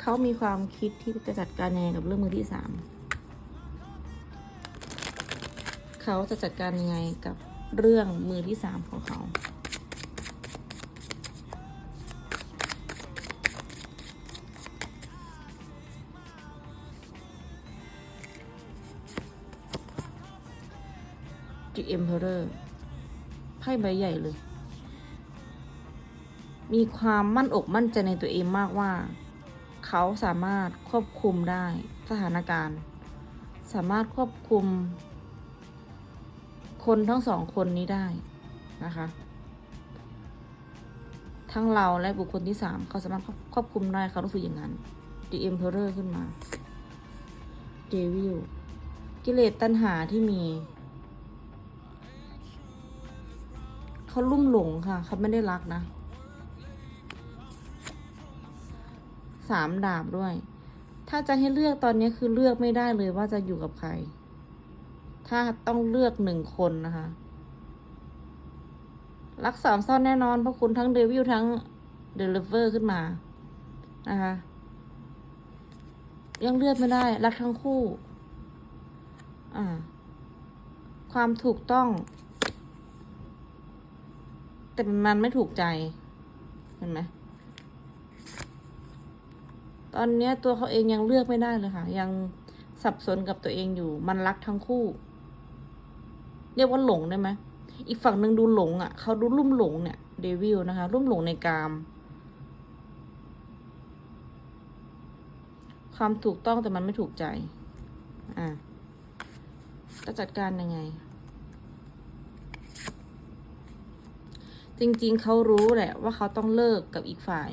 เขามีความคิดที่จะจัดการยังไงกับเรื่องมือที่สามเขาจะจัดการยังไงกับเรื่องมือที่สามของเขา The Emperor ไพ่ใบใหญ่เลย มีความมั่นอกมั่นใจในตัวเองมากว่า เขาสามารถควบคุมได้สถานการณ์ สามารถควบคุม คนทั้งสองคนนี้ได้นะคะ ทั้งเราและบุคคลที่สามเขาสามารถควบคุมได้เขารู้สึกอย่างนั้น The Emperor ขึ้นมา Devil กิเลสตัณหาที่มี เขาลุ่มหลงค่ะ เขาไม่ได้รักนะ สามดาบด้วย ถ้าจะให้เลือกตอนนี้คือเลือกไม่ได้เลยว่าจะอยู่กับใคร ถ้าต้องเลือกหนึ่งคนนะคะ รักสามซ่อนแน่นอนเพราะคุณทั้งเดวิลทั้งเดลิเวอร์ขึ้นมา นะคะ ยังเลือกไม่ได้ รักทั้งคู่ อ่า ความถูกต้อง แต่มันไม่ถูกใจ เห็นไหม ตอนนี้ตัวเขาเองยังเลือกไม่ได้เลยค่ะ ยังสับสนกับตัวเองอยู่ มันรักทั้งคู่ เรียกว่าหลงได้ไหมอีกฝั่งหนึ่งดูหลงอะเขาดูลุ่มหลงเนี่ยเดวิลนะคะลุ่มหลงในกาม ความถูกต้องแต่มันไม่ถูกใจ อะจะจัดการยังไง จริงๆเขารู้แหละว่าเขาต้องเลิกกับอีกฝ่าย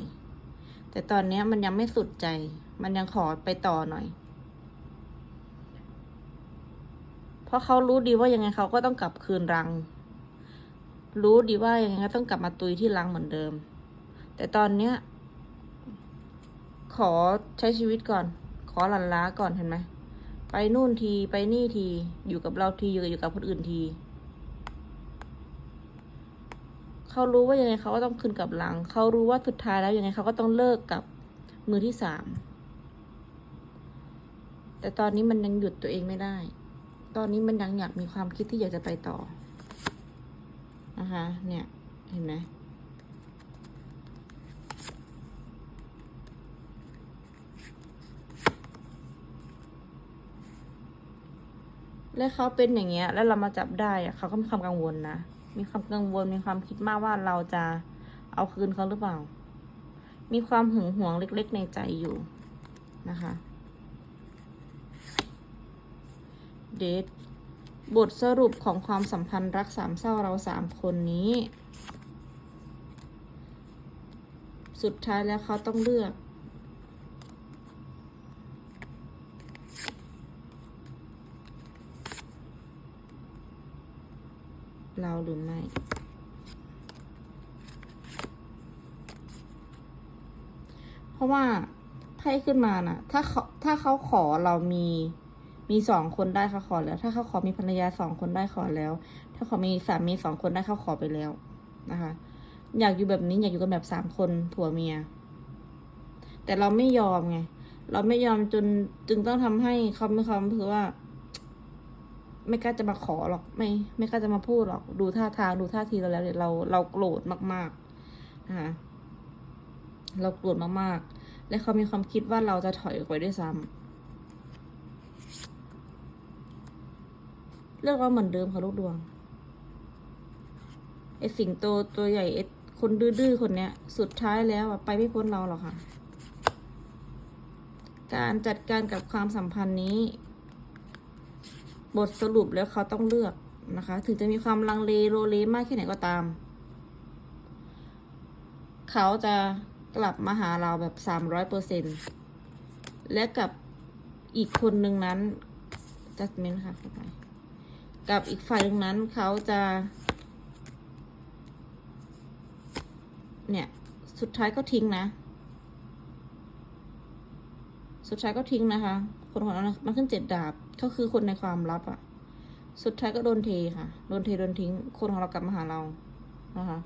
แต่ตอนนี้มันยังไม่สุดใจ มันยังขอไปต่อหน่อย เพราะเขารู้ดีว่ายังไงเขาก็ต้องกลับคืนรัง รู้ดีว่ายังไงก็ต้องกลับมาตุยที่รังเหมือนเดิม แต่ตอนเนี้ย ขอใช้ชีวิตก่อน ขอหลันล้าก่อนเห็นไหมไปนู่นทีไปนี่ทีอยู่กับเราทีอยู่กับคนอื่นที เขารู้ว่ายังไงเขาก็ต้องคืนกับหลัง เขารู้ว่าสุดท้ายแล้วยังไงเขาก็ต้องเลิกกับมือที่สาม แต่ตอนนี้มันยังหยุดตัวเองไม่ได้ ตอนนี้มันยังอยากมีความคิดที่อยากจะไปต่อนะคะเนี่ย เห็นไหมและเขาเป็นอย่างเงี้ย แล้วเรามาจับได้อะเขาก็มีความกังวลนะ มีความกังวลมีความคิดมากว่าเราจะเอาคืนเขาหรือเปล่า มีความหึงหวงเล็ก ๆ ในใจอยู่นะคะเดทบทสรุปของความสัมพันธ์รักสามเศร้าเราสามคนนี้ สุดท้ายแล้วเขาต้องเลือก เราหรือไม่เพราะว่าไพ่ขึ้นมาน่ะ ถ้าเขาถ้าเขาขอเรามีมีสองคนได้เขาขอแล้ว ถ้าเขาขอมีภรรยาสองคนได้ขอแล้ว ถ้าขอมีสามีสองคนได้เขาขอไปแล้วนะคะ อยากอยู่แบบนี้อยากอยู่กันแบบสามคนผัวเมีย แต่เราไม่ยอมไง เราไม่ยอมจนจึงต้องทำให้เขาไม่ความคือว่า ไม่กล้าจะมาขอหรอกไม่ไม่กล้าจะมาพูดหรอก ดูท่าทางดูท่าทีเราแล้วเนี่ยเราเราโกรธมากๆนะคะเราโกรธมากๆ และเขามีความคิดว่าเราจะถอยออกไปด้วยซ้ำเลือกเราเหมือนเดิมค่ะลูกดวงไอสิงโตตัวใหญ่ไอคนดื้อๆคนเนี้ย สุดท้ายแล้วไปไม่พ้นเราหรอกค่ะ การจัดการกับความสัมพันธ์นี้ บทสรุปแล้วเขาต้องเลือกนะคะ ถึงจะมีความลังเลโลเลมากแค่ไหนก็ตาม เขาจะกลับมาหาเราแบบสามร้อยเปอร์เซ็นและกับอีกคนหนึ่งนั้นจัดเมนค่ะเข้าไปกับอีกฝ่ายหนึ่งนั้นเขาจะ เนี่ย สุดท้ายก็ทิ้งนะ สุดท้ายก็ทิ้งนะคะคนของเรามันขึ้นเจ็ดดาบก็คือคนในความลับอะสุดท้ายก็โดนเทค่ะ โดนเทโดนทิ้ง คนของเรากลับมาหาเรานะคะ